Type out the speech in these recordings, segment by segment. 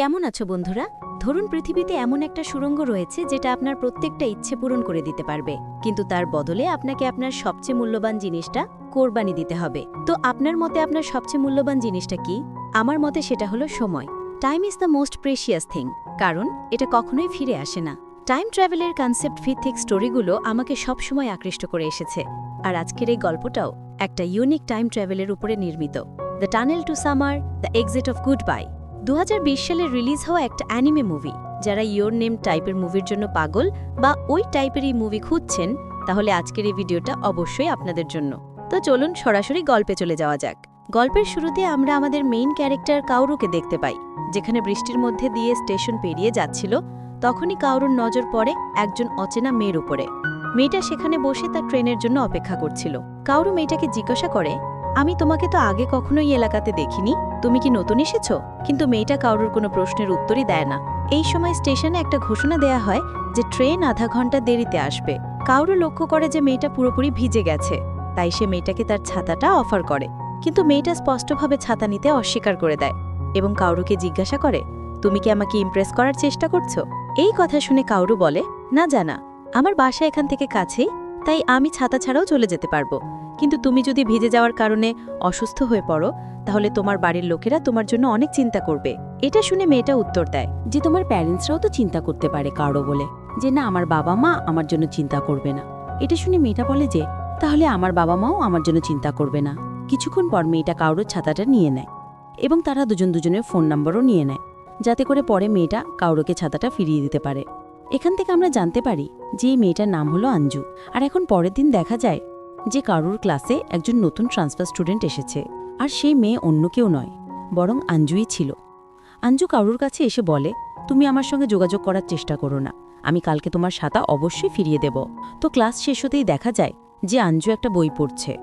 কেমন আছো বন্ধুরা? ধরুন পৃথিবীতে এমন একটা সুড়ঙ্গ রয়েছে যেটা আপনার প্রত্যেকটা ইচ্ছে পূরণ করে দিতে পারবে। কিন্তু তার বদলে আপনাকে আপনার সবচেয়ে মূল্যবান জিনিসটা কোরবানি দিতে হবে। তো আপনার মতে আপনার সবচেয়ে মূল্যবান জিনিসটা কি? আমার মতে সেটা হলো সময়। Time is the most precious thing কারণ এটা কখনোই ফিরে আসে না। টাইম ট্রাভেলের কনসেপ্ট ভিত্তিক স্টোরিগুলো আমাকে সবসময় আকৃষ্ট করে এসেছে। আর আজকের এই গল্পটাও একটা ইউনিক টাইম ট্রাভেলের উপরে নির্মিত। The tunnel to summer the exit of good bye দু সালে রিলিজ হওয়া একটা অ্যানিমে মুভি, যারা ইয়োর নেম টাইপের মুভির জন্য পাগল বা ওই টাইপেরই মুভি খুঁজছেন, তাহলে আজকের এই ভিডিওটা অবশ্যই আপনাদের জন্য। তো চলুন সরাসরি গল্পে চলে যাওয়া যাক। গল্পের শুরুতে আমরা আমাদের মেইন ক্যারেক্টার কাউরুকে দেখতে পাই, যেখানে বৃষ্টির মধ্যে দিয়ে স্টেশন পেরিয়ে যাচ্ছিল, তখনই কাউরুর নজর পড়ে একজন অচেনা মেয়ের উপরে। মেয়েটা সেখানে বসে তার ট্রেনের জন্য অপেক্ষা করছিল। কাউরু মেয়েটাকে জিজ্ঞাসা করে আমি তোমাকে তো আগে কখনোই এলাকাতে দেখিনি। তুমি কি নতুন এসেছ? কিন্তু মেয়েটা কাউরুর কোনো প্রশ্নের উত্তরই দেয় না। এই সময় স্টেশনে একটা ঘোষণা দেয়া হয় যে ট্রেন আধা ঘণ্টা দেরিতে আসবে। কাউরু লক্ষ্য করে যে মেয়েটা পুরোপুরি ভিজে গেছে। তাই সে মেয়েটাকে তার ছাতাটা অফার করে। কিন্তু মেয়েটা স্পষ্টভাবে ছাতা নিতে অস্বীকার করে দেয় এবং কাউরুকে জিজ্ঞাসা করে, তুমি কি আমাকে ইমপ্রেস করার চেষ্টা করছ? এই কথা শুনে কাউরু বলে, না জানা। আমার বাসা এখান থেকে কাছেই, তাই আমি ছাতা ছাড়াও চলে যেতে পারব। কিন্তু তুমি যদি ভিজে যাওয়ার কারণে অসুস্থ হয়ে পড়ো, তাহলে তোমার বাড়ির লোকেরা তোমার জন্য অনেক চিন্তা করবে। এটা শুনে মেয়েটা উত্তর দেয়, যে তোমার প্যারেন্টসরাও তো চিন্তা করতে পারে কারও বলে, যে না, আমার বাবা মা আমার জন্য চিন্তা করবে না। এটা শুনে মেয়েটা বলে যে, তাহলে আমার বাবা মাও আমার জন্য চিন্তা করবে না। কিছুক্ষণ পর মেয়েটা কারোর ছাতাটা নিয়ে নেয় এবং তারা দুজন দুজনের ফোন নাম্বারও নিয়ে নেয়, যাতে করে পরে মেয়েটা কাউরোকে ছাতাটা ফিরিয়ে দিতে পারে। এখান থেকে আমরা জানতে পারি যে এই মেয়েটার নাম হলো আঞ্জু। আর এখন পরের দিন দেখা যায় যে কারুর ক্লাসে একজন নতুন ট্রান্সফার স্টুডেন্ট এসেছে। আর সেই মেয়ে অন্য কেউ নয়, বরং আঞ্জুই ছিল। আঞ্জু কারুর কাছে এসে বলে, তুমি আমার সঙ্গে যোগাযোগ করার চেষ্টা করো না। আমি কালকে তোমার সাতা অবশ্যই ফিরিয়ে দেব। তো ক্লাস শেষ হতেই দেখা যায় যে আঞ্জু একটা বই পড়ছে।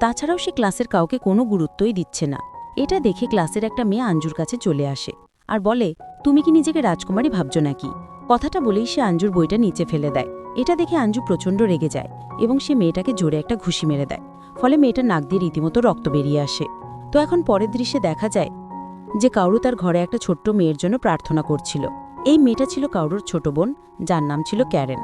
তাছাড়াও সে ক্লাসের কাউকে কোনো গুরুত্বই দিচ্ছে না। এটা দেখে ক্লাসের একটা মেয়ে আঞ্জুর কাছে চলে আসে আর বলে, তুমি কি নিজেকে রাজকুমারী ভাবছ নাকি? কথাটা বলেই সে আঞ্জুর বইটা নিচে ফেলে দেয়। এটা দেখে আঞ্জু প্রচণ্ড রেগে যায় এবং সে মেয়েটাকে জোরে একটা ঘুষি মেরে দেয়, ফলে মেয়েটার নাক দিয়ে রীতিমতো রক্ত বেরিয়ে আসে। তো এখন পরের দৃশ্যে দেখা যায় যে কাউরু তার ঘরে একটা ছোট্ট মেয়ের জন্য প্রার্থনা করছিল। এই মেয়েটা ছিল কাউরুর ছোট বোন, যার নাম ছিল ক্যারেন।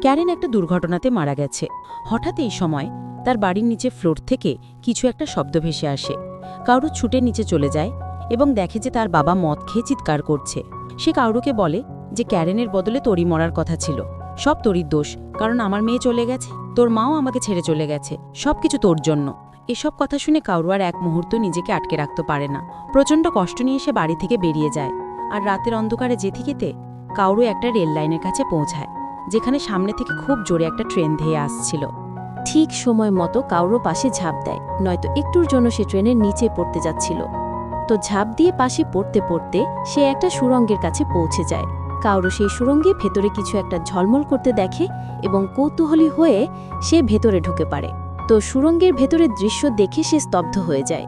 ক্যারেন একটা দুর্ঘটনাতে মারা গেছে। হঠাৎ এই সময় তার বাড়ির নিচে ফ্লোর থেকে কিছু একটা শব্দ ভেসে আসে। কাউরু ছুটে নিচে চলে যায় এবং দেখে যে তার বাবা মদ খেয়ে চিৎকার করছে। সে কাউরুকে বলে যে ক্যারেনের বদলে তরি মরার কথা ছিল। সব তোরই দোষ, কারণ আমার মেয়ে চলে গেছে, তোর মাও আমাকে ছেড়ে চলে গেছে, সবকিছু তোর জন্য। এসব কথা শুনে কাউরু আর এক মুহূর্ত নিজেকে আটকে রাখতে পারে না। প্রচণ্ড কষ্ট নিয়ে সে বাড়ি থেকে বেরিয়ে যায়, আর রাতের অন্ধকারে যেতে যেতে কাউরু একটা রেল লাইনের কাছে পৌঁছায়, যেখানে সামনে থেকে খুব জোরে একটা ট্রেন ধেয়ে আসছিল। ঠিক সময় মতো কাউরো পাশে ঝাঁপ দেয়, নয়তো একটুর জন্য সে ট্রেনের নিচে পড়তে যাচ্ছিল। তো ঝাঁপ দিয়ে পাশে পড়তে পড়তে সে একটা সুরঙ্গের কাছে পৌঁছে যায় কাউরো সেই সুরঙ্গে ভেতরে কিছু একটা ঝলমল করতে দেখে এবং কৌতূহলী হয়ে সে ভেতরে ঢুকে পারে তো সুরঙ্গের ভেতরের দৃশ্য দেখে সে স্তব্ধ হয়ে যায়।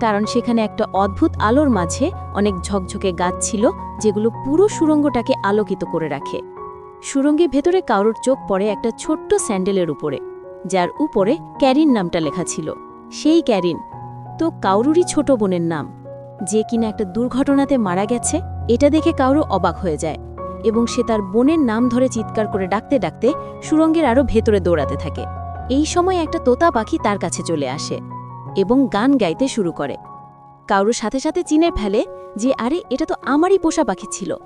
কারণ সেখানে একটা অদ্ভুত আলোর মাঝে অনেক ঝকঝকে গাছ ছিল, যেগুলো পুরো সুরঙ্গটাকে আলোকিত করে রাখে। সুরঙ্গের ভেতরে কাউরোর চোখ পড়ে একটা ছোট্ট স্যান্ডেলের উপরে, যার উপরে ক্যারিন নামটা লেখা ছিল। সেই ক্যারিন, তো কাউরুরই ছোট বোনের নাম। যে কিনা একটা দুর্ঘটনাতে মারা গেছে, এটা দেখে কাউরু অবাক হয়ে যায় এবং সে তার বোনের নাম ধরে চিৎকার করে ডাকতে ডাকতে সুরঙ্গের আরও ভেতরে দৌড়াতে থাকে। এই সময় একটা তোতা পাখি তার কাছে চলে আসে এবং গান গাইতে শুরু করে। কাউরুর সাথে সাথে চিনে ফেলে যে, আরে, এটা তো আমারই পোষা পাখি ছিল।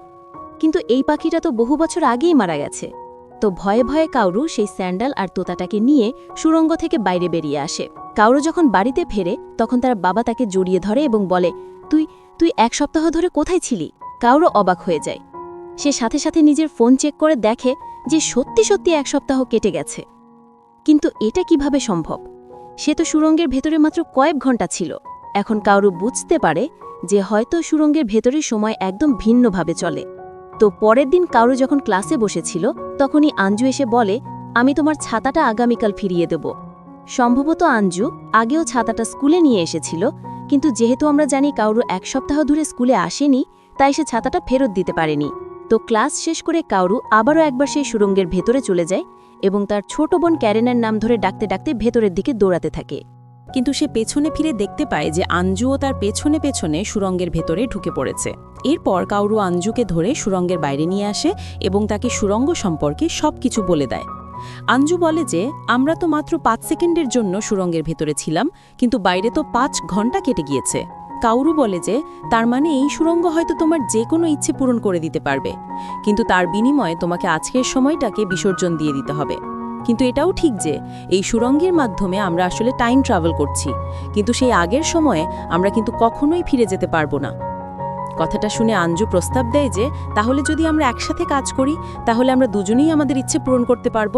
কিন্তু এই পাখিটা তো বহু বছর আগেই মারা গেছে। তো ভয়ে ভয়ে কাউরু সেই স্যান্ডাল আর তোতাটাকে নিয়ে সুরঙ্গ থেকে বাইরে বেরিয়ে আসে। কাউরু যখন বাড়িতে ফেরে, তখন তার বাবা তাকে জড়িয়ে ধরে এবং বলে তুই তুই এক সপ্তাহ ধরে কোথায় ছিলি? কাউরও অবাক হয়ে যায়। সে সাথে সাথে নিজের ফোন চেক করে দেখে যে সত্যি সত্যি এক সপ্তাহ কেটে গেছে। কিন্তু এটা কীভাবে সম্ভব? সে তো সুরঙ্গের ভেতরে মাত্র কয়েক ঘণ্টা ছিল। এখন কাউরু বুঝতে পারে যে হয়তো সুরঙ্গের ভেতরের সময় একদম ভিন্নভাবে চলে। তো পরের দিন কাউরু যখন ক্লাসে বসেছিল, তখনই আঞ্জু এসে বলে, আমি তোমার ছাতাটা আগামীকাল ফিরিয়ে দেব। সম্ভবত আঞ্জু আগেও ছাতাটা স্কুলে নিয়ে এসেছিল কিন্তু যেহেতু আমরা জানি কাউরু এক সপ্তাহ ধরে স্কুলে আসেনি, তাই সে ছাতাটা ফেরত দিতে পারেনি। তো ক্লাস শেষ করে কাউরু আবারও একবার সেই সুরঙ্গের ভেতরে চলে যায় এবং তার ছোট বোন ক্যারেনের নাম ধরে ডাকতে ডাকতে ভেতরের দিকে দৌড়াতে থাকে। কিন্তু সে পেছনে ফিরে দেখতে পায় যে আঞ্জুও তার পেছনে পেছনে সুরঙ্গের ভেতরে ঢুকে পড়েছে। এরপর কাউরু আঞ্জুকে ধরে সুরঙ্গের বাইরে নিয়ে আসে এবং তাকে সুরঙ্গ সম্পর্কে সব কিছু বলে দেয়। আঞ্জু বলে যে, আমরা তো মাত্র পাঁচ সেকেন্ডের জন্য সুরঙ্গের ভেতরে ছিলাম, কিন্তু বাইরে তো পাঁচ ঘণ্টা কেটে গিয়েছে। কাউরু বলে যে, তার মানে এই সুরঙ্গ হয়তো তোমার যে কোনো ইচ্ছে পূরণ করে দিতে পারবে, কিন্তু তার বিনিময়ে তোমাকে আজকের সময়টাকে বিসর্জন দিয়ে দিতে হবে। কিন্তু এটাও ঠিক যে, এই সুরঙ্গের মাধ্যমে আমরা আসলে টাইম ট্রাভেল করছি, কিন্তু সেই আগের সময়ে আমরা কিন্তু কখনোই ফিরে যেতে পারব না। কথাটা শুনে আঞ্জু প্রস্তাব দেয় যে, তাহলে যদি আমরা একসাথে কাজ করি, তাহলে আমরা দুজনেই আমাদের ইচ্ছে পূরণ করতে পারব।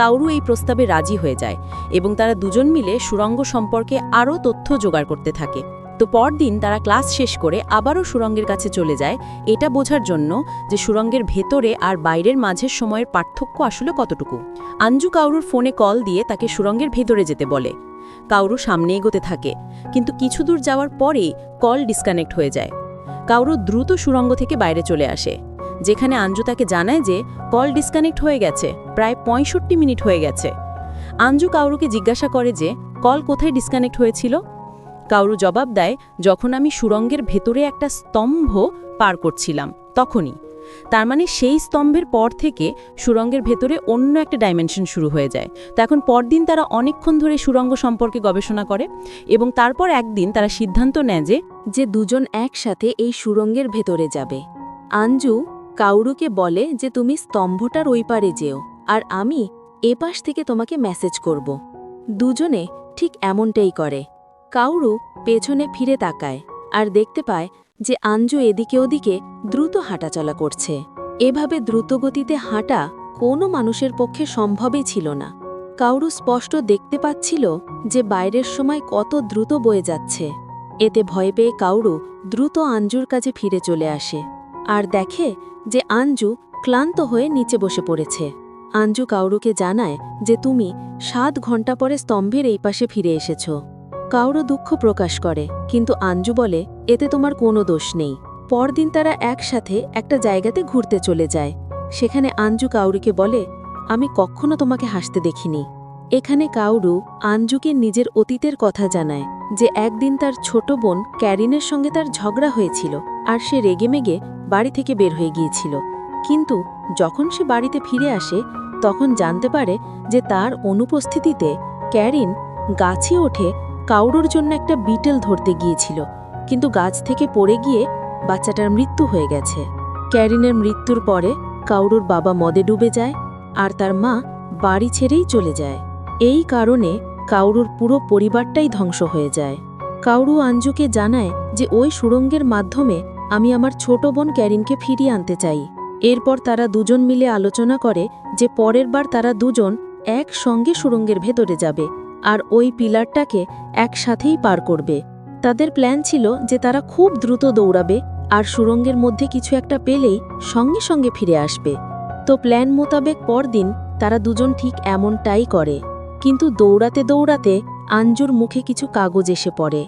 কাউরু এই প্রস্তাবে রাজি হয়ে যায় এবং তারা দুজন মিলে সুরঙ্গ সম্পর্কে আরও তথ্য জোগাড় করতে থাকে। তো পরদিন তারা ক্লাস শেষ করে আবারও সুরঙ্গের কাছে চলে যায়। এটা বোঝার জন্য যে সুরঙ্গের ভেতরে আর বাইরের মাঝের সময়ের পার্থক্য আসলে কতটুকু। আঞ্জু কাউরুর ফোনে কল দিয়ে তাকে সুরঙ্গের ভেতরে যেতে বলে। কাউরু সামনে এগোতে থাকে, কিন্তু কিছু দূর যাওয়ার পরেই কল ডিসকানেক্ট হয়ে যায়। কাউরু দ্রুত সুরঙ্গ থেকে বাইরে চলে আসে, যেখানে আঞ্জু তাকে জানায় যে কল ডিসকানেক্ট হয়ে গেছে, প্রায় পঁয়ষট্টি মিনিট হয়ে গেছে। আঞ্জু কাউরুকে জিজ্ঞাসা করে যে, কল কোথায় ডিসকানেক্ট হয়েছিল? কাউরু জবাব দেয়, যখন আমি সুরঙ্গের ভেতরে একটা স্তম্ভ পার করছিলাম, তখনই। তার মানে সেই স্তম্ভের পর থেকে সুরঙ্গের ভেতরে অন্য একটা ডাইমেনশন শুরু হয়ে যায়। তো এখন পরদিন তারা অনেকক্ষণ ধরে সুরঙ্গ সম্পর্কে গবেষণা করে এবং তারপর একদিন তারা সিদ্ধান্ত নেয় যে যে দুজন একসাথে এই সুরঙ্গের ভেতরে যাবে। আঞ্জু কাউরুকে বলে যে, তুমি স্তম্ভটার ওই পারে যেও আর আমি এপাশ থেকে তোমাকে মেসেজ করব। দুজনে ঠিক এমনটাই করে। কাউরু পেছনে ফিরে তাকায় আর দেখতে পায় যে আঞ্জু এদিকে ওদিকে দ্রুত হাঁটাচলা করছে। এভাবে দ্রুতগতিতে হাঁটা কোনো মানুষের পক্ষে সম্ভবই ছিল না। কাউরু স্পষ্ট দেখতে পাচ্ছিল যে বাইরের সময় কত দ্রুত বয়ে যাচ্ছে। এতে ভয় পেয়ে কাউরু দ্রুত আঞ্জুর কাছে ফিরে চলে আসে। আর দেখে যে আঞ্জু ক্লান্ত হয়ে নিচে বসে পড়েছে। আঞ্জু কাউরুকে জানায় যে, তুমি সাত ঘণ্টা পরে স্তম্ভের এই পাশে ফিরে এসেছ। কাউরু দুঃখ প্রকাশ করে, কিন্তু আঞ্জু বলে, এতে তোমার কোনো দোষ নেই। পরদিন তারা একসাথে একটা জায়গাতে ঘুরতে চলে যায়। সেখানে আঞ্জু কাউরিকে বলে, আমি কখনো তোমাকে হাসতে দেখিনি। এখানে কাউরু আঞ্জুকে নিজের অতীতের কথা জানায়, যে একদিন তার ছোট বোন ক্যারিনের সঙ্গে তার ঝগড়া হয়েছিল আর সে রেগেমেগে বাড়ি থেকে বের হয়ে গিয়েছিল। কিন্তু যখন সে বাড়িতে ফিরে আসে, তখন জানতে পারে যে তার অনুপস্থিতিতে ক্যারিন গাছে ওঠে কাউরুর জন্য একটা বিটেল ধরতে গিয়েছিল, কিন্তু গাছ থেকে পড়ে গিয়ে বাচ্চাটার মৃত্যু হয়ে গেছে। ক্যারিনের মৃত্যুর পরে কাউরুর বাবা মদে ডুবে যায় আর তার মা বাড়ি ছেড়েই চলে যায়। এই কারণে কাউরুর পুরো পরিবারটাই ধ্বংস হয়ে যায়। কাউরু আঞ্জুকে জানায় যে ওই সুড়ঙ্গের মাধ্যমে আমি আমার ছোট বোন ক্যারিনকে ফিরিয়ে আনতে চাই। এরপর তারা দুজন মিলে আলোচনা করে যে পরের বার তারা দুজন একসঙ্গে সুড়ঙ্গের ভেতরে যাবে আর ওই পিলারটাকে একসাথেই পার করবে। তাদের প্ল্যান ছিল যে তারা খুব দ্রুত দৌড়াবে আর সুরঙ্গের মধ্যে কিছু একটা পেলেই সঙ্গে সঙ্গে ফিরে আসবে। তো প্ল্যান মোতাবেক পরদিন তারা দুজন ঠিক এমনটাই করে। কিন্তু দৌড়াতে দৌড়াতে আঞ্জুর মুখে কিছু কাগজ এসে পড়ে।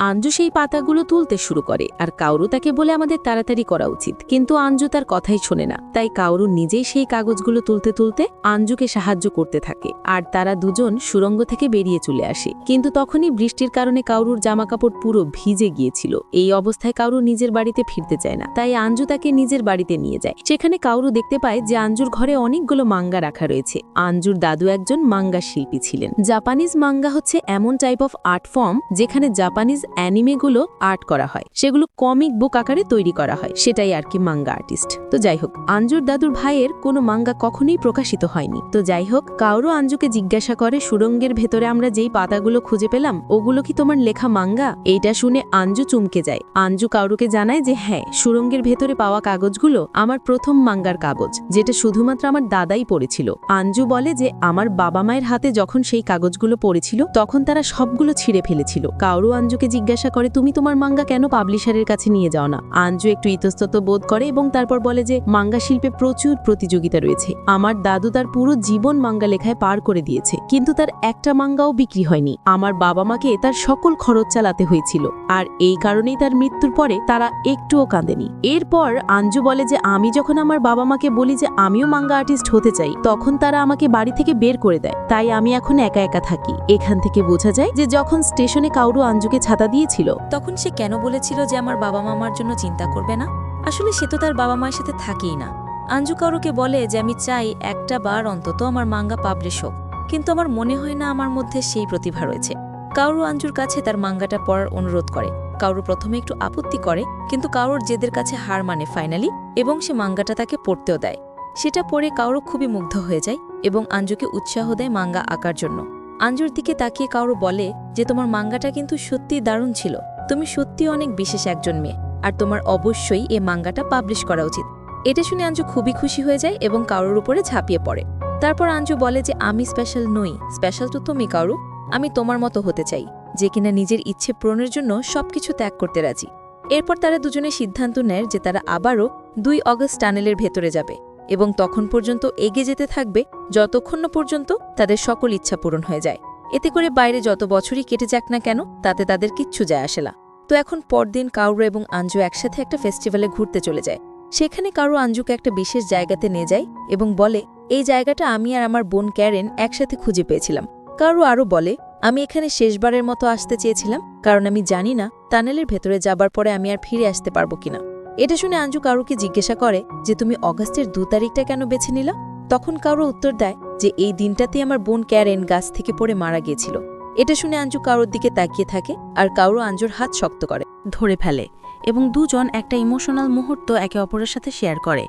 আঞ্জু সেই পাতাগুলো তুলতে শুরু করে, আর কাউরু তাকে বলে আমাদের তাড়াতাড়ি করা উচিত। কিন্তু আঞ্জু তার কথাই শোনে না। তাই কাউরু নিজেই সেই কাগজগুলো তুলতে তুলতে আঞ্জুকে সাহায্য করতে থাকে, আর তারা দুজন সুরঙ্গ থেকে বেরিয়ে চলে আসে। কিন্তু তখনই বৃষ্টির কারণে কাউরুর জামাকাপড় পুরো ভিজে গিয়েছিল। এই অবস্থায় কাউরু নিজের বাড়িতে ফিরতে চায় না। তাই আঞ্জু তাকে নিজের বাড়িতে নিয়ে যায়। সেখানে কাউরু দেখতে পায় যে আঞ্জুর ঘরে অনেকগুলো মাঙ্গা রাখা রয়েছে। আঞ্জুর দাদু একজন মাঙ্গা শিল্পী ছিলেন। জাপানিজ মাঙ্গা হচ্ছে এমন টাইপ অফ আর্ট ফর্ম যেখানে জাপানিজ অ্যানিমেগুলো আর্ট করা হয়। সেগুলো কমিক বুক আকারে তৈরি করা হয়। সেটাই আর কি মাঙ্গা আর্টিস্ট তো যাই হোক, আঞ্জুর দাদুর ভাইয়ের কোনো মাঙ্গা কখনোই প্রকাশিত হয়নি। তো যাই হোক, কাউরও আঞ্জুকে জিজ্ঞাসা করে, সুরঙ্গের ভেতরে আমরা যেই পাতাগুলো খুঁজে পেলাম, ওগুলো কি তোমার লেখা মাঙ্গা এইটা শুনে আঞ্জু চুমকে যায়। আঞ্জু কাউরুকে জানায় যে হ্যাঁ সুরঙ্গের ভেতরে পাওয়া কাগজগুলো আমার প্রথম মাঙ্গার কাগজ, যেটা শুধুমাত্র আমার দাদাই পড়েছিল। আঞ্জু বলে যে, আমার বাবা মায়ের হাতে যখন সেই কাগজগুলো পড়েছিল, তখন তারা সবগুলো ছিঁড়ে ফেলেছিল। কাউরু আঞ্জুকে জিজ্ঞাসা করে, তুমি তোমার মাঙ্গা কেন পাবলিশারের কাছে নিয়ে যাও না? আঞ্জু একটু ইতস্তত বোধ করে এবং তারপর বলে যে, মাঙ্গা শিল্পে প্রচুর প্রতিযোগিতা রয়েছে। আমার দাদু তার পুরো জীবন মাঙ্গা লেখায় পার করে দিয়েছে, কিন্তু তার একটা মাঙ্গাও বিক্রি হয়নি। আমার বাবা মাকে তার সকল খরচ চালাতে হয়েছিল, আর এই কারণেই তার মৃত্যুর পরে তারা একটুও কাঁদেনি। এরপর আঞ্জু বলে যে, আমি যখন আমার বাবা মাকে বলি যে, আমিও মাঙ্গা আর্টিস্ট হতে চাই তখন তারা আমাকে বাড়ি থেকে বের করে দেয়। তাই আমি এখন একা একা থাকি। এখান থেকে বোঝা যায় যে, যখন স্টেশনে কাউরু আঞ্জুকে ছাতা দিয়েছিল। তখন সে কেন বলেছিল যে আমার বাবা মা আমার জন্য চিন্তা করবে না? আসলে সে তো তার বাবা মায়ের সাথে থাকেই না। আঞ্জু কারোকে বলে যে, আমি চাই একটা বার অন্তত আমার মাঙ্গা পাবলিশ হোক। কিন্তু আমার মনে হয় না আমার মধ্যে সেই প্রতিভা রয়েছে। কাউরু আঞ্জুর কাছে তার মাঙ্গাটা পড়ার অনুরোধ করে। কাউরু প্রথমে একটু আপত্তি করে, কিন্তু কাউরুর জেদের কাছে হার মানে ফাইনালি এবং সে মাঙ্গাটা তাকে পড়তেও দেয়। সেটা পড়ে কাউরু খুবই মুগ্ধ হয়ে যায় এবং আঞ্জুকে উৎসাহ দেয় মাঙ্গা আঁকার জন্য। আঞ্জুর দিকে তাকিয়ে কাউরু বলে যে তোমার মাঙ্গাটা কিন্তু সত্যিই দারুণ ছিল। তুমি সত্যি অনেক বিশেষ একজন মেয়ে, আর তোমার অবশ্যই এ মাঙ্গাটা পাবলিশ করা উচিত। এটা শুনে আঞ্জু খুবই খুশি হয়ে যায় এবং কারোর উপরে ঝাঁপিয়ে পড়ে। তারপর আঞ্জু বলে যে, আমি স্পেশাল নই স্পেশাল তো তুমি কারু, আমি তোমার মতো হতে চাই, যে কিনা নিজের ইচ্ছে পূরণের জন্য সবকিছু ত্যাগ করতে রাজি। এরপর তারা দুজনে সিদ্ধান্ত নেয় যে তারা আবারও দুই অগস্ট টানেলের ভেতরে যাবে। এবং তখন পর্যন্ত এগিয়ে যেতে থাকবে যতক্ষণ পর্যন্ত তাদের সকল ইচ্ছা পূরণ হয়ে যায়। এতে করে বাইরে যত বছরই কেটে যাক না কেন, তাতে তাদের কিচ্ছু যায় আসে না। তো এখন পরদিন কাউরু এবং আঞ্জু একসাথে একটা ফেস্টিভ্যালে ঘুরতে চলে যায়। সেখানে কারও আঞ্জুকে একটা বিশেষ জায়গাতে নিয়ে যায় এবং বলে, এই জায়গাটা আমি আর আমার বোন ক্যারেন একসাথে খুঁজে পেয়েছিলাম। কারও আরও বলে, আমি এখানে শেষবারের মতো আসতে চেয়েছিলাম, কারণ আমি জানি না, টানেলের ভেতরে যাবার পরে আমি আর ফিরে আসতে পারব কিনা। এটা শুনে আঞ্জু কারুকে জিজ্ঞাসা করে যে, তুমি অগাস্টের দু তারিখটা কেন বেছে নিলা? তখন কারও উত্তর দেয় যে, এই দিনটাতেই আমার বোন ক্যারেন গাছ থেকে পড়ে মারা গিয়েছিল। এটা শুনে আঞ্জু কারোর দিকে তাকিয়ে থাকে আর কারও আঞ্জুর হাত শক্ত করে, ধরে ফেলে এবং দুজন একটা ইমোশনাল মুহূর্ত একে অপরের সাথে শেয়ার করে।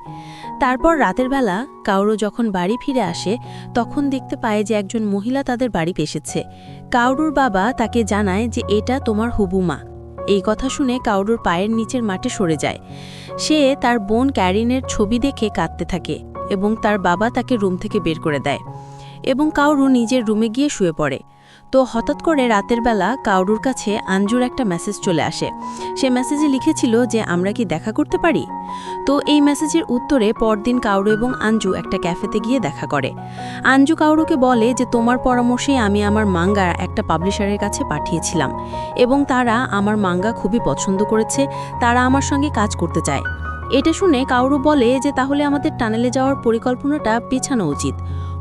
তারপর রাতের বেলা কাউরো যখন বাড়ি ফিরে আসে, তখন দেখতে পায় যে, একজন মহিলা তাদের বাড়ি এসেছে কাউরুর বাবা তাকে জানায় যে, এটা তোমার হুবু মা। এই কথা শুনে কাউরুর পায়ের নিচের মাঠে সরে যায়। সে তার বোন ক্যারিনের ছবি দেখে কাঁদতে থাকে এবং তার বাবা তাকে রুম থেকে বের করে দেয় এবং কাউরু নিজের রুমে গিয়ে শুয়ে পড়ে। তো হঠাৎ করে রাতের বেলা কাউরুর কাছে আঞ্জুর একটা মেসেজ চলে আসে। সে মেসেজে লিখেছিল যে, আমরা কি দেখা করতে পারি? তো এই মেসেজের উত্তরে পরদিন কাউরু এবং আঞ্জু একটা ক্যাফেতে গিয়ে দেখা করে। আঞ্জু কাউরুকে বলে যে, তোমার পরামর্শে আমি আমার মাঙ্গা একটা পাবলিশারের কাছে পাঠিয়েছিলাম এবং তারা আমার মাঙ্গা খুবই পছন্দ করেছে, তারা আমার সঙ্গে কাজ করতে চায়। এটা শুনে কাউরু বলে যে, তাহলে আমাদের টানেলে যাওয়ার পরিকল্পনাটা পেছানো উচিত।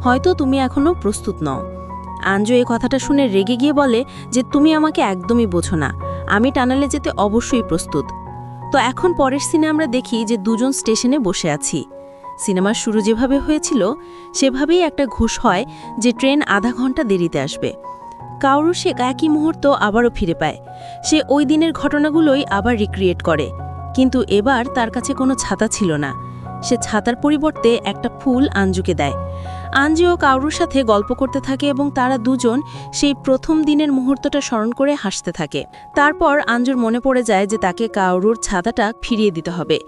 হয়তো তুমি এখনও প্রস্তুত নও। আঞ্জু এই কথাটা শুনে রেগে গিয়ে বলে যে তুমি আমাকে একদমই বোঝো না। আমি টানেলে যেতে অবশ্যই প্রস্তুত। তো এখন পরের সিনে আমরা দেখি যে দুজন স্টেশনে বসে আছি। সিনেমার শুরু যেভাবে হয়েছিল, সেভাবেই একটা ঘুষ হয় যে ট্রেন আধা ঘণ্টা দেরিতে আসবে। কাউরু সে একই মুহূর্ত আবারও ফিরে পায়। সে ওই দিনের ঘটনাগুলোই আবার রিক্রিয়েট করে। কিন্তু এবার তার কাছে কোনো ছাতা ছিল না। সে ছাতার পরিবর্তে একটা ফুল আঞ্জুকে দেয়। আঞ্জু ও কাউরুর সাথে গল্প করতে থাকে এবং তারা দুজন সেই প্রথম দিনের মুহূর্তটা স্মরণ করে হাসতে থাকে। তারপর আঞ্জুর মনে পড়ে যায় যে তাকে কাউরুর ছাতাটা ফিরিয়ে দিতে হবে।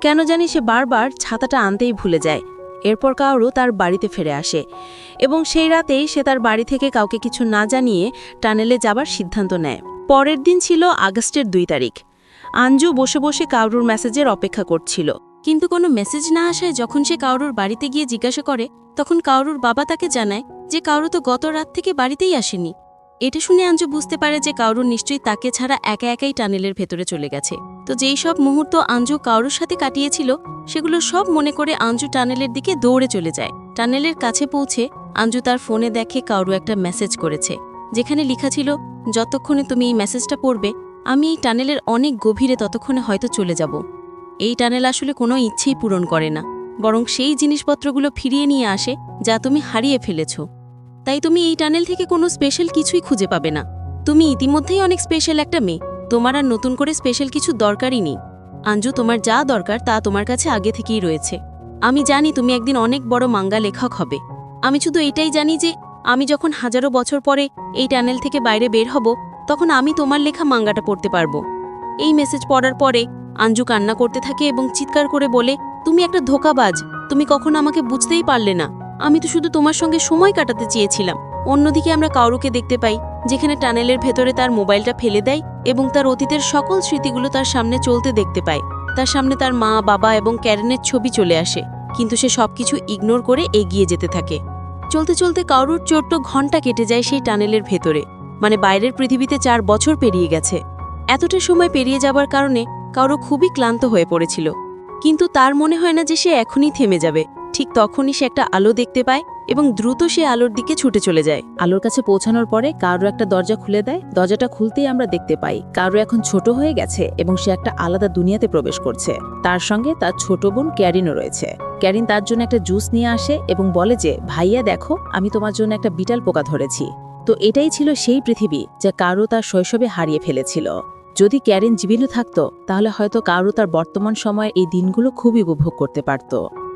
কেন জানি সে বারবার ছাতাটা আনতেই ভুলে যায়। এরপর কাউরু তার বাড়িতে ফিরে আসে এবং সেই রাতেই সে তার বাড়ি থেকে কাউকে কিছু না জানিয়ে টানেলে যাবার সিদ্ধান্ত নেয়। পরের দিন ছিল আগস্টের দুই তারিখ। আঞ্জু বসে বসে কাউরুর মেসেজের অপেক্ষা করছিল। কিন্তু কোনো মেসেজ না আসায় যখন সে কাউরুর বাড়িতে গিয়ে জিজ্ঞাসা করে, তখন কাউরুর বাবা তাকে জানায় যে কাউরু তো গত রাত থেকে বাড়িতেই আসেনি। এটা শুনে আঞ্জু বুঝতে পারে যে কাউরুর নিশ্চয়ই তাকে ছাড়া একা একাই টানেলের ভেতরে চলে গেছে। তো যেই সব মুহূর্ত আঞ্জু কাউরুর সাথে কাটিয়েছিল, সেগুলো সব মনে করে আঞ্জু টানেলের দিকে দৌড়ে চলে যায়। টানেলের কাছে পৌঁছে আঞ্জু তার ফোনে দেখে কাউরু একটা মেসেজ করেছে, যেখানে লেখা ছিল, যতক্ষণে তুমি এই মেসেজটা পড়বে, আমি এই টানেলের অনেক গভীরে ততক্ষণে হয়তো চলে যাব। এই টানেল আসলে কোনো ইচ্ছেই পূরণ করে না, বরং সেই জিনিসপত্রগুলো ফিরিয়ে নিয়ে আসে যা তুমি হারিয়ে ফেলেছ। তাই তুমি এই টানেল থেকে কোনো স্পেশাল কিছুই খুঁজে পাবে না। তুমি ইতিমধ্যেই অনেক স্পেশাল একটা মেয়ে। তোমার আর নতুন করে স্পেশাল কিছু দরকারই নেই। আঞ্জু, তোমার যা দরকার তা তোমার কাছে আগে থেকেই রয়েছে। আমি জানি তুমি একদিন অনেক বড় মাঙ্গা লেখক হবে। আমি শুধু এটাই জানি যে, আমি যখন হাজারো বছর পরে এই টানেল থেকে বাইরে বের হব, তখন আমি তোমার লেখা মাঙ্গাটা পড়তে পারব। এই মেসেজ পড়ার পরে আঞ্জু কান্না করতে থাকে এবং চিৎকার করে বলে, তুমি একটা ধোকাবাজ, তুমি কখনো আমাকে বুঝতেই পারলে না। আমি তো শুধু তোমার সঙ্গে সময় কাটাতে চেয়েছিলাম। অন্যদিকে আমরা কাউরুকে দেখতে পাই, যেখানে টানেলের ভেতরে তার মোবাইলটা ফেলে দেয় এবং তার অতীতের সকল স্মৃতিগুলো তার সামনে চলতে দেখতে পায়। তার সামনে তার মা, বাবা এবং ক্যারেনের ছবি চলে আসে, কিন্তু সে সবকিছু ইগনোর করে এগিয়ে যেতে থাকে। চলতে চলতে কারুর চোট্ট ঘণ্টা কেটে যায় সেই টানেলের ভেতরে। মানে বাইরের পৃথিবীতে চার বছর পেরিয়ে গেছে। এতটা সময় পেরিয়ে যাবার কারণে কারও খুবই ক্লান্ত হয়ে পড়েছিল। কিন্তু তার মনে হয় না যে সে এখনই থেমে যাবে। ঠিক তখনই সে একটা আলো দেখতে পায় এবং দ্রুত সে আলোর দিকে ছুটে চলে যায়। আলোর কাছে পৌঁছানোর পরে কারও একটা দরজা খুলে দেয়। দরজাটা খুলতেই আমরা দেখতে পাই, কারও এখন ছোট হয়ে গেছে এবং সে একটা আলাদা দুনিয়াতে প্রবেশ করছে। তার সঙ্গে তার ছোট বোন ক্যারিনও রয়েছে। ক্যারিন তার জন্য একটা জুস নিয়ে আসে এবং বলে যে, ভাইয়া, দেখো, আমি তোমার জন্য একটা বিটাল পোকা ধরেছি। তো এটাই ছিল সেই পৃথিবী যা কারও তার শৈশবে হারিয়ে ফেলেছিল। যদি ক্যারেন জীবিত থাকত, তাহলে হয়তো কারও তার বর্তমান সময়ের এই দিনগুলো খুবই উপভোগ করতে পারত।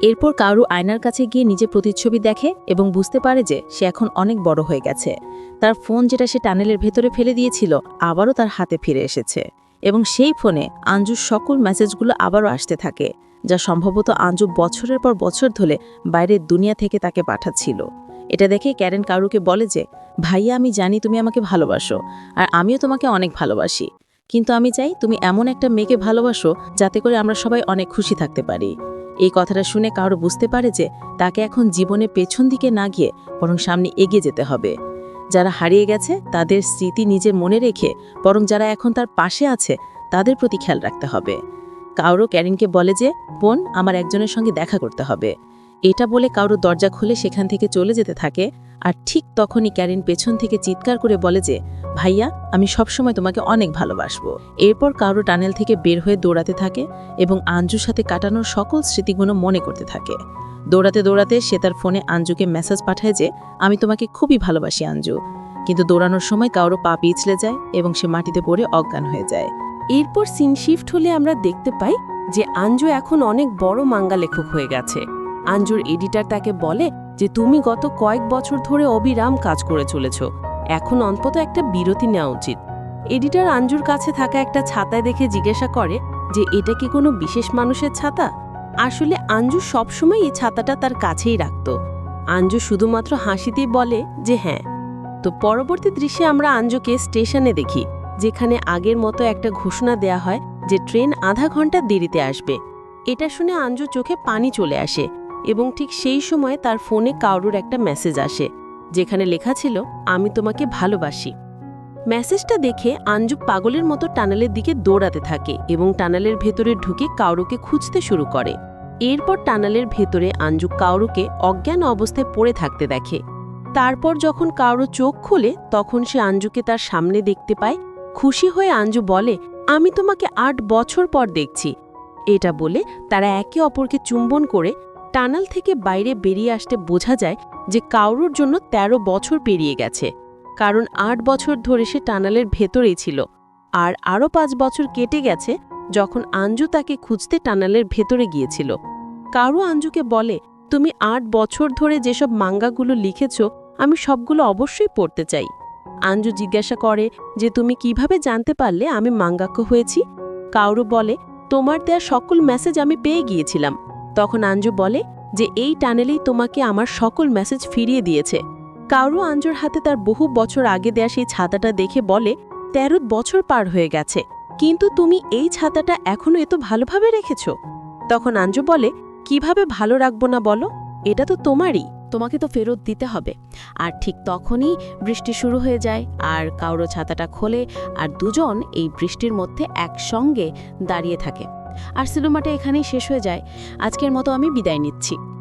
এরপর কারু আয়নার কাছে গিয়ে নিজের প্রতিচ্ছবি দেখে এবং বুঝতে পারে যে সে এখন অনেক বড় হয়ে গেছে। তার ফোন যেটা সে টানেলের ভেতরে ফেলে দিয়েছিল, আবারও তার হাতে ফিরে এসেছে। এবং সেই ফোনে আঞ্জুর সকল মেসেজগুলো আবারও আসতে থাকে, যা সম্ভবত আঞ্জু বছরের পর বছর ধরে বাইরের দুনিয়া থেকে তাকে পাঠাচ্ছিল। এটা দেখে ক্যারেন কারুকে বলে যে, ভাইয়া, আমি জানি তুমি আমাকে ভালোবাসো, আর আমিও তোমাকে অনেক ভালোবাসি। কিন্তু আমি চাই তুমি এমন একটা মেয়েকে ভালোবাসো যাতে করে আমরা সবাই অনেক খুশি থাকতে পারি। এই কথাটা শুনে কারও বুঝতে পারে যে তাকে এখন জীবনে পেছন দিকে না গিয়ে বরং সামনে এগিয়ে যেতে হবে। যারা হারিয়ে গেছে তাদের স্মৃতি নিজের মনে রেখে বরং যারা এখন তার পাশে আছে তাদের প্রতি খেয়াল রাখতে হবে। কাউরো ক্যারিনকে বলে যে, বোন, আমার একজনের সঙ্গে দেখা করতে হবে। এটা বলে কাউরো দরজা খুলে সেখান থেকে চলে যেতে থাকে আর ঠিক তখনই ক্যারিন পেছন থেকে চিৎকার করে বলে যে, ভাইয়া, আমি সবসময় তোমাকে অনেক ভালোবাসবো। এরপর কারও টানেল থেকে বের হয়ে দৌড়াতে থাকে এবং আঞ্জুর সাথে কাটানোর সকল স্মৃতিগুলো মনে করতে থাকে। দৌড়াতে দৌড়াতে সে তার ফোনে আঞ্জুকে মেসেজ পাঠায় যে, আমি তোমাকে খুবই ভালোবাসি, আঞ্জু। কিন্তু দৌড়ানোর সময় কারও পা পিছলে যায় এবং সে মাটিতে পড়ে অজ্ঞান হয়ে যায়। এরপর সিন শিফট হলে আমরা দেখতে পাই যে আঞ্জু এখন অনেক বড় মাঙ্গা লেখক হয়ে গেছে। আঞ্জুর এডিটার তাকে বলে যে, তুমি গত কয়েক বছর ধরে অবিরাম কাজ করে চলেছ। এখন অন্তত একটা বিরতি নেওয়া উচিত। এডিটার আঞ্জুর কাছে থাকা একটা ছাতায় দেখে জিজ্ঞাসা করে যে, এটা কি কোনো বিশেষ মানুষের ছাতা? আসলে আঞ্জু সবসময় এই ছাতাটা তার কাছেই রাখত। আঞ্জু শুধুমাত্র হাসিতেই বলে যে হ্যাঁ। তো পরবর্তী দৃশ্যে আমরা আঞ্জুকে স্টেশনে দেখি, যেখানে আগের মতো একটা ঘোষণা দেয়া হয় যে, ট্রেন আধা ঘণ্টা দেরিতে আসবে। এটা শুনে আঞ্জু চোখে পানি চলে আসে। এবং ঠিক সেই সময় তার ফোনে কারুর একটা মেসেজ আসে, যেখানে লেখা ছিল, আমি তোমাকে ভালোবাসি। মেসেজটা দেখে আঞ্জু পাগলের মতো টানেলের দিকে দৌড়াতে থাকে এবং টানেলের ভেতরে ঢুকে কাউরুকে খুঁজতে শুরু করে। এরপর টানেলের ভেতরে আঞ্জু কাউরুকে অজ্ঞান অবস্থায় পড়ে থাকতে দেখে। তারপর যখন কারও চোখ খোলে, তখন সে আঞ্জুকে তার সামনে দেখতে পায়। খুশি হয়ে আঞ্জু বলে, আমি তোমাকে আট বছর পর দেখছি। এটা বলে তারা একে অপরকে চুম্বন করে টানাল থেকে বাইরে বেরিয়ে আসতে বোঝা যায় যে কাউরুর জন্য ১৩ বছর পেরিয়ে গেছে, কারণ আট বছর ধরে সে টানালের ভেতরেই ছিল। আর আরও পাঁচ বছর কেটে গেছে যখন আঞ্জু তাকে খুঁজতে টানালের ভেতরে গিয়েছিল। কারু আঞ্জুকে বলে, তুমি আট বছর ধরে যেসব মাঙ্গাগুলো লিখেছ, আমি সবগুলো অবশ্যই পড়তে চাই। আঞ্জু জিজ্ঞাসা করে, যে তুমি কীভাবে জানতে পারলে আমি মাঙ্গাক্য হয়েছি? কাউরু বলে, তোমার দেয়া সকল মেসেজ আমি পেয়ে গিয়েছিলাম। তখন আঞ্জু বলে যে এই টানেলেই তোমাকে আমার সকল মেসেজ ফিরিয়ে দিয়েছে। কাউরু আঞ্জুর হাতে তার বহু বছর আগে দেয়া সেই ছাতাটা দেখে বলে তেরো বছর পার হয়ে গেছে, কিন্তু তুমি এই ছাতাটা এখনও এত ভালোভাবে রেখেছ? তখন আঞ্জু বলে, কীভাবে ভালো রাখব না বলো? এটা তো তোমারই, তোমাকে তো ফেরত দিতে হবে। আর ঠিক তখনই বৃষ্টি শুরু হয়ে যায়, আর কাউরো ছাতাটা খোলে, আর দুজন এই বৃষ্টির মধ্যে একসঙ্গে দাঁড়িয়ে থাকে। আর সিনেমাটা এখানেই শেষ হয়ে যায়। আজকের মতো আমি বিদায় নিচ্ছি।